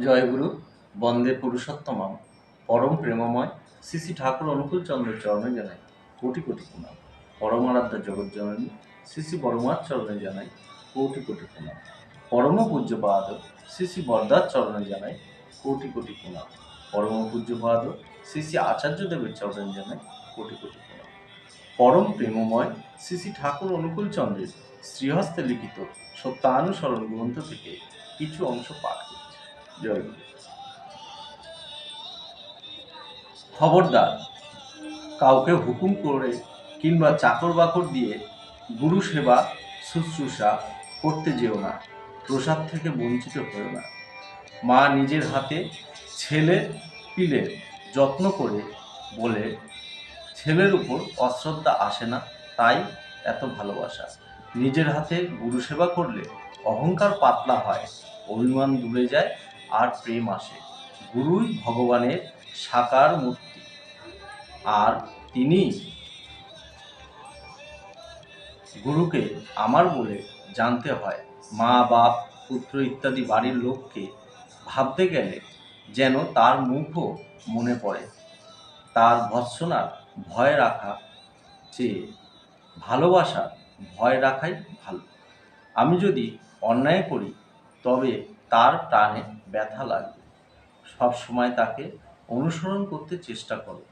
জয়গুরু, বন্দে পুরুষোত্তমম, পরম প্রেমময় শ্রী শ্রী ঠাকুর অনুকূল চন্দ্র চরণে জানাই কোটি কোটি প্রণাম। পরমারাধ্য জগৎ জননী, শ্রী শ্রী বরমার চরণে জানাই কোটি কোটি প্রণাম। পরম পূজ্য পূজ্যপাদ, শ্রী শ্রী বরদার চরণে জানাই কোটি কোটি প্রণাম। পরম পূজ্য পূজ্যপাদ, শ্রী শ্রী আচার্যদেবের চরণে জানাই কোটি কোটি প্রণাম। পরম প্রেমময় শ্রী শ্রী ঠাকুর অনুকূল চন্দ্রের শ্রীহস্তে লিখিত সত্যানুসরণ গ্রন্থ থেকে কিছু অংশ পাঠ গুরু। খবরদার, কাউকে হুকুম করে কিংবা চাকর বাকর দিয়ে গুরু সেবা, শুশ্রূষা করতে যেও না, প্রসাদ থেকে বঞ্চিত হয়েও না। মা নিজের হাতে ছেলে পিলের যত্ন করে বলে, ছেলের উপর অশ্রদ্ধা আসে না, তাই এত ভালোবাসা। নিজের হাতে গুরু সেবা করলে অহংকার পাতলা হয়, অভিমান দূরে যায় আর প্রেম আসে। গুরুই ভগবানের সাকার মূর্তি। আর তিনি গুরুকে আমার বলে জানতে হয়, মা, বাপ, পুত্র ইত্যাদি বাড়ির লোককে ভাবতে গেলে যেন তার মুখও মনে পড়ে। তার ভৎসনার ভয় রাখা চেয়ে ভালোবাসা ভয় রাখাই ভালো। আমি যদি অন্যায় করি, তবে তার টানে ব্যথা লাগবে। সব সময় তাকে অনুসরণ করতে চেষ্টা করো।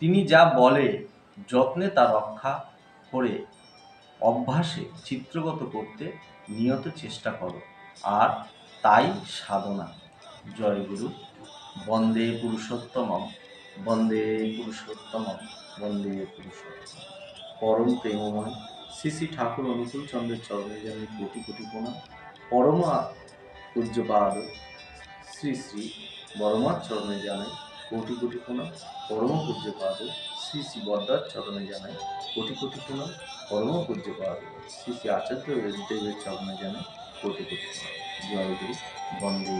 তিনি যা বলে, যত্নে তা রক্ষা করে অভ্যাসে চিত্রগত করতে নিয়ত চেষ্টা করো। আর তাই সাধনা। জয় গুরু। বন্দে পুরুষোত্তমম। বন্দে পুরুষোত্তমম। বন্দে পুরুষোত্তম পরম প্রেমময়। শ্রী শ্রী ঠাকুর অনুকূল চন্দ্রের চরণে যেন কোটি কোটি প্রণাম। পরমা পূজ্যপাদ শ্রী শ্রী বরমার চরণে জানাই, কোটি কোটি প্রণাম। পরম পূজ্যপাদ শ্রী শ্রী বদ্দার চরণে জানাই, কোটি কোটি প্রণাম। পরম পূজ্যপাদ শ্রী শ্রী আচার্য দেবের চরণে জানাই, কোটি কোটি জয় গুরু। বন্দে